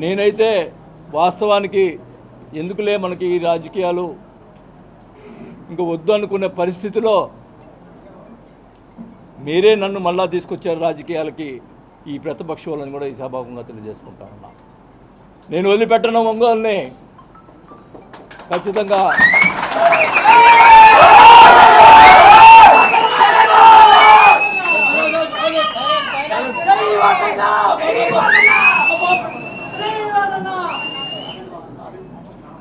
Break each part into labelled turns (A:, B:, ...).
A: నేనైతే వాస్తవానికి ఎందుకులే మనకి ఈ రాజకీయాలు ఇంకా వద్దు అనుకునే పరిస్థితిలో మీరే నన్ను మళ్ళా తీసుకొచ్చారు రాజకీయాలకి ఈ ప్రతిపక్ష వాళ్ళని కూడా ఈ సభాముఖంగా తెలియజేసుకుంటా ఉన్నా. నేను వదిలిపెట్టను ఒంగోలుని. ఖచ్చితంగా.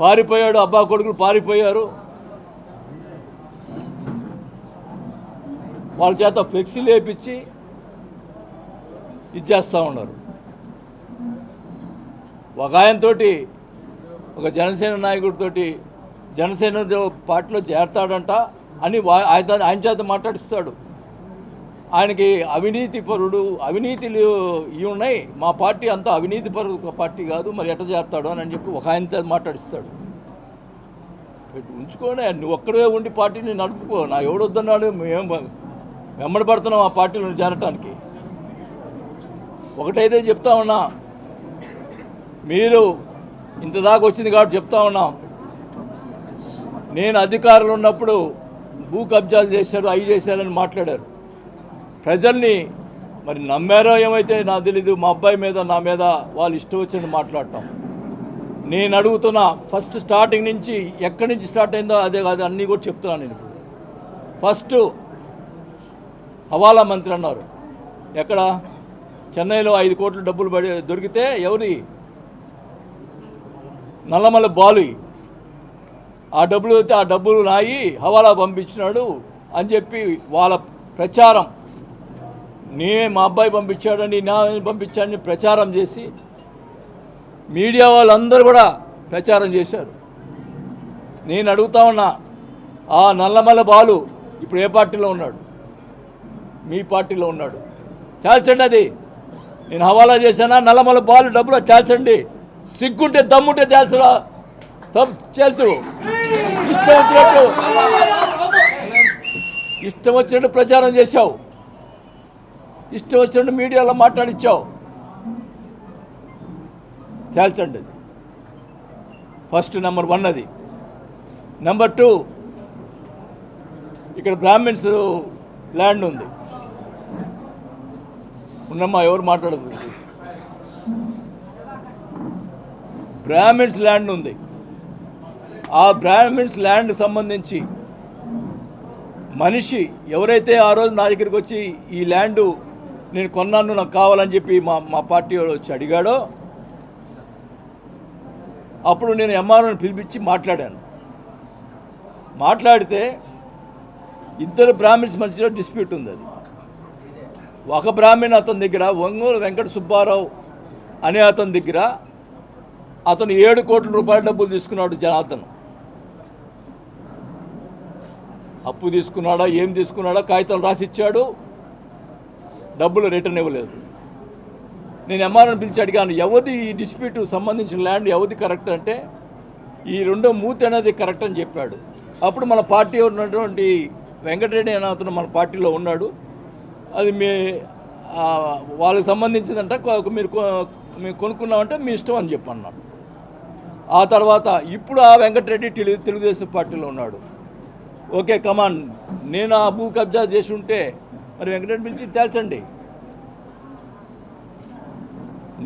A: పారిపోయాడు అబ్బా కొడుకులు పారిపోయారు. వాళ్ళ చేత ఫ్లెక్సీలు వేపించి ఇచ్చేస్తూ ఉన్నారు. ఒక ఆయనతోటి ఒక జనసేన నాయకుడితోటి జనసేన పార్టీలో చేరతాడంట అని ఆయన ఆయన చేత మాట్లాడిస్తాడు. ఆయనకి అవినీతి పరుడు అవినీతిలు ఇవి ఉన్నాయి. మా పార్టీ అంతా అవినీతి పరుడు పార్టీ కాదు. మరి ఎట్ట చేస్తాడు అని చెప్పి ఒక ఆయన మాట్లాడిస్తాడు. ఉంచుకోనే నువ్వు ఒక్కడే ఉండి పార్టీని నడుపుకో. నా ఎవడొద్దన్నాడు? మేము వెంబడి పడుతున్నాం ఆ పార్టీలో చేరటానికి. ఒకటైతే చెప్తా ఉన్నా మీరు ఇంత దాకా వచ్చింది కాబట్టి చెప్తా ఉన్నాం నేను అధికారులు ఉన్నప్పుడు భూ కబ్జాలు చేశారు అవి చేశారని మాట్లాడారు. ప్రజల్ని మరి నమ్మారో ఏమైతే నాకు తెలీదు మా అబ్బాయి మీద నా మీద వాళ్ళు ఇష్టం వచ్చినట్టు మాట్లాడటం. నేను అడుగుతున్నా ఫస్ట్ స్టార్టింగ్ నుంచి ఎక్కడి నుంచి స్టార్ట్ అయిందో అదే కాదు అన్నీ కూడా చెప్తున్నాను నేను ఇప్పుడు. ఫస్ట్ హవాలా మంత్రి అన్నారు. ఎక్కడ? చెన్నైలో ఐదు కోట్ల డబ్బులు పడి దొరికితే ఎవరి? నల్లమల బాలు. ఆ డబ్బులు అయితే ఆ డబ్బులు నాయి హవాలా పంపించినాడు అని చెప్పి వాళ్ళ ప్రచారం. నే మా అబ్బాయి పంపించాడని నా పంపించాడని ప్రచారం చేసి మీడియా వాళ్ళందరూ కూడా ప్రచారం చేశారు. నేను అడుగుతా ఉన్నా ఆ నల్లమల్ల బాలు ఇప్పుడు ఏ పార్టీలో ఉన్నాడు? మీ పార్టీలో ఉన్నాడు. చాల్చండి అది. నేను హవాలా చేశానా? నల్లమల్ల బాలు డబ్బులు చాల్చండి. సిగ్గుంటే దమ్ముంటే తేల్చరా తమ్ చేల్చు. ఇష్టం వచ్చినట్టు. ఇష్టం వచ్చినట్టు ప్రచారం చేశావు. ఇష్టం వచ్చినట్టు మీడియాలో మాట్లాడిచ్చావు. తేల్చండి. అది ఫస్ట్ నెంబర్ వన్ అది. నెంబర్ టూ ఇక్కడ బ్రాహ్మిన్స్ ల్యాండ్ ఉంది. ఉన్నమ్మా ఎవరు మాట్లాడదు. బ్రాహ్మిన్స్ ల్యాండ్ ఉంది. ఆ బ్రాహ్మిన్స్ ల్యాండ్ సంబంధించి మనిషి ఎవరైతే ఆ రోజు నా దగ్గరికి వచ్చి ఈ ల్యాండు నేను కొన్నాను నాకు కావాలని చెప్పి మా మా పార్టీ వాళ్ళు వచ్చి అడిగాడో అప్పుడు నేను ఎంఆర్ఓని పిలిపించి మాట్లాడాను. మాట్లాడితే ఇద్దరు బ్రాహ్మిన్స్ మధ్యలో డిస్ప్యూట్ ఉంది అది. ఒక బ్రాహ్మణ్ అతని దగ్గర ఒంగోలు వెంకట సుబ్బారావు అనే అతని దగ్గర అతను ఏడు కోట్ల రూపాయల డబ్బులు తీసుకున్నాడు జనార్దన్ అప్పు తీసుకున్నాడా ఏం తీసుకున్నాడా కాగితాలు రాసిచ్చాడు డబ్బులు రిటర్న్ ఇవ్వలేదు. నేను ఎంఆర్ఎన్ పిలిచి అడిగాను ఎవరిది ఈ డిస్ప్యూట్ సంబంధించిన ల్యాండ్ ఎవరిది కరెక్ట్ అంటే? ఈ రెండో మూతి అనేది కరెక్ట్ అని చెప్పాడు. అప్పుడు మన పార్టీ ఉన్నటువంటి వెంకటరెడ్డి అనే అతను మన పార్టీలో ఉన్నాడు. అది మీ వాళ్ళకి సంబంధించిందంట మీరు కొ- మేము కొనుక్కున్నామంటే మీ ఇష్టం అని చెప్పి అన్నాడు ఆ తర్వాత ఇప్పుడు ఆ వెంకటరెడ్డి తెలుగు తెలుగుదేశం పార్టీలో ఉన్నాడు. ఓకే కమాన్ నేను ఆ భూ కబ్జా చేసి ఉంటే మరి వెంకటరెడ్డి పిలిచి తేల్చండి.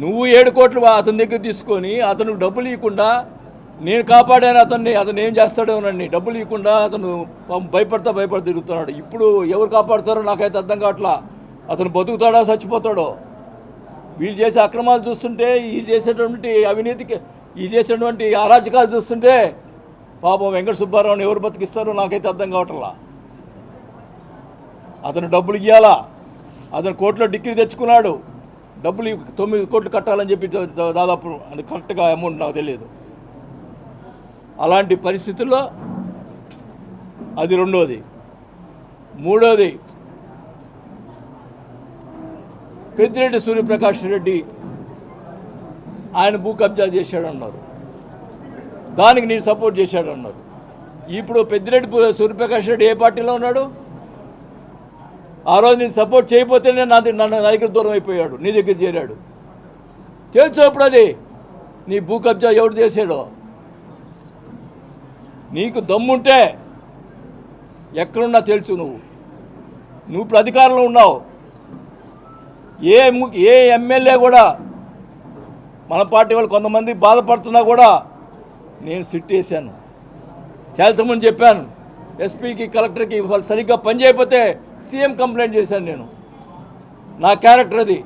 A: నువ్వు ఏడు కోట్లు అతని దగ్గర తీసుకొని అతను డబ్బులు ఇవ్వకుండా నేను కాపాడాను అతన్ని అతను ఏం చేస్తాడోనండి డబ్బులు ఇవ్వకుండా అతను భయపడతా భయపడతా తిరుగుతున్నాడు. ఇప్పుడు ఎవరు కాపాడుతారో నాకైతే అర్థం కావట్లా. అతను బతుకుతాడో చచ్చిపోతాడో? వీళ్ళు చేసే అక్రమాలు చూస్తుంటే ఈ చేసేటువంటి అవినీతికి ఈ చేసేటువంటి అరాచకాలు చూస్తుంటే పాపం వెంకట సుబ్బారావుని ఎవరు బతికిస్తారో నాకైతే అర్థం కావట్లా. అతను డబ్బులు ఇవ్వాలా అతను కోర్టులో డిగ్రీ తెచ్చుకున్నాడు. డబ్బులు తొమ్మిది కోట్లు కట్టాలని చెప్పి దా- దాదాపు అది కరెక్ట్గా అమౌంట్ నాకు తెలియదు. అలాంటి పరిస్థితుల్లో అది రెండోది. మూడోది పెద్దిరెడ్డి సూర్యప్రకాష్ రెడ్డి ఆయన భూ కబ్జా చేశాడన్నారు. దానికి నేను సపోర్ట్ చేశాడన్నారు. ఇప్పుడు పెద్దిరెడ్డి సూర్యప్రకాష్ రెడ్డి ఏ పార్టీలో ఉన్నాడు? ఆ రోజు నేను సపోర్ట్ చేయకపోతేనే నా నన్ను నా దగ్గర దూరం అయిపోయాడు నీ దగ్గర చేరాడు. తెలుసు అది? నీ భూ కబ్జా ఎవడు చేశాడో? నీకు దమ్ముంటే ఎక్కడున్నా తెలుసు నువ్వు. నువ్వు ఇప్పుడు అధికారంలో ఉన్నావు. ఏ ము- ఏ ఎమ్మెల్యే కూడా మన పార్టీ వాళ్ళు కొంతమంది బాధపడుతున్నా కూడా నేను సిట్ వేశాను. చాలామంది చెప్పాను. ఎస్పీకి కలెక్టర్కి వాళ్ళు సరిగ్గా పని చేయకపోతే సీఎం కంప్లైంట్ చేశాను నేను. నా క్యారెక్టర్ అది.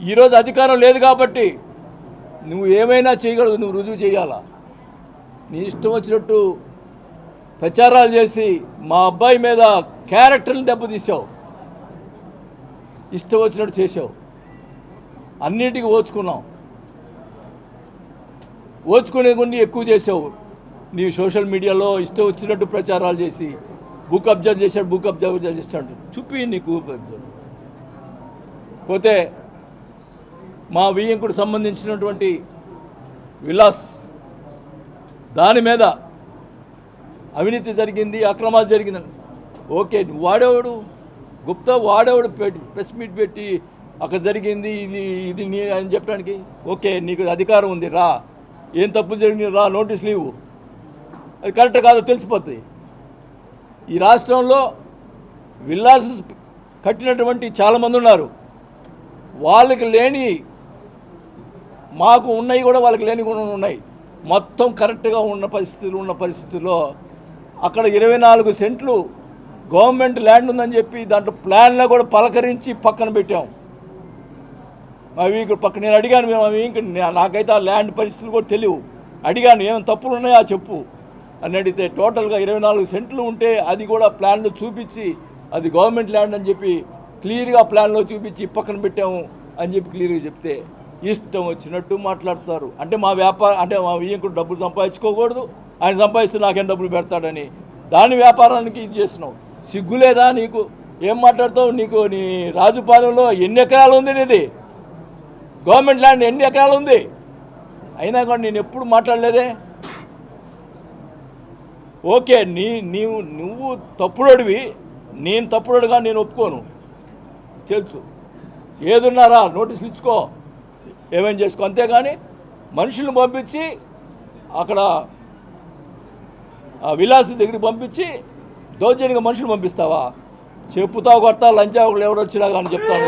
A: ఈరోజు అధికారం లేదు కాబట్టి నువ్వు ఏమైనా చేయగలవు నువ్వు రుజువు చేయాలా? నీ ఇష్టం వచ్చినట్టు ప్రచారాలు చేసి మా అబ్బాయి మీద క్యారెక్టర్ని దెబ్బతీసావు. ఇష్టం వచ్చినట్టు చేసావు. అన్నిటికీ ఓచుకున్నాం ఓచుకునే కొన్ని ఎక్కువ చేసావు. నీ సోషల్ మీడియాలో ఇష్టం వచ్చినట్టు ప్రచారాలు చేసి బుక్ అబ్జర్వ్ చేశాడు బుక్ అబ్జర్వ్ చేస్తాడు. చూపి నీకు అబ్జర్వ్. పోతే మా వియ్యంకుడు సంబంధించినటువంటి విలాస్ దాని మీద అవినీతి జరిగింది అక్రమాలు జరిగింది ఓకే నువ్వు వాడేవాడు గుప్తా వాడేవాడు పెట్టి ప్రెస్ మీట్ పెట్టి అక్కడ జరిగింది ఇది ఇది నీ అని చెప్పడానికి. ఓకే నీకు అధికారం ఉంది రా. ఏం తప్పు జరిగింది రా నోటీస్ లీవు అది కరెక్ట్ కాదో తెలిసిపోతుంది ఈ రాష్ట్రంలో విల్లాస్ కట్టినటువంటి చాలామంది ఉన్నారు. వాళ్ళకి లేని మాకు ఉన్నాయి కూడా వాళ్ళకి లేని కూడా ఉన్నాయి. మొత్తం కరెక్ట్గా ఉన్న పరిస్థితులు ఉన్న పరిస్థితుల్లో అక్కడ ఇరవై నాలుగు సెంట్లు గవర్నమెంట్ ల్యాండ్ ఉందని చెప్పి దాంట్లో ప్లాన్లో కూడా పలకరించి పక్కన పెట్టాం. అవి ఇక్కడ పక్క నేను అడిగాను మేము అవి ఇంక నాకైతే ఆ ల్యాండ్ పరిస్థితులు కూడా తెలియవు. అడిగాను ఏమైనా తప్పులు ఉన్నాయా? చెప్పు. అని అడిగితే టోటల్గా ఇరవై నాలుగు సెంట్లు ఉంటే అది కూడా ప్లాన్లో చూపించి అది గవర్నమెంట్ ల్యాండ్ అని చెప్పి క్లియర్గా ప్లాన్లో చూపించి పక్కన పెట్టాము అని చెప్పి క్లియర్గా చెప్తే ఇష్టం వచ్చినట్టు మాట్లాడతారు అంటే మా వ్యాపారం అంటే మా వియ్యంకుడు డబ్బులు సంపాదించుకోకూడదు ఆయన సంపాదిస్తే నాకేం డబ్బులు పెడతాడని. దాని వ్యాపారానికి ఇది చేసినావు సిగ్గులేదా నీకు? ఏం మాట్లాడతావు నీకు? నీ రాజుపాలెంలో ఎన్ని ఎకరాలు ఉంది నీది? గవర్నమెంట్ ల్యాండ్ ఎన్ని ఎకరాలు ఉంది? అయినా కూడా నేను ఎప్పుడు మాట్లాడలేదే? ఓకే నీ నీవు నువ్వు తప్పుడోడివి నేను తప్పుడోడుగా నేను ఒప్పుకోను. తెలుసు. ఏదున్నారా నోటీసులు ఇచ్చుకో. ఏమేం చేసుకో అంతేగాని మనుషులను పంపించి అక్కడ ఆ విలాస్ దగ్గరికి పంపించి దౌర్జన్యంగా మనుషులు పంపిస్తావా? చెప్పుతా కొడతా లంచా ఎవరు వచ్చినా కానీ చెప్తాను.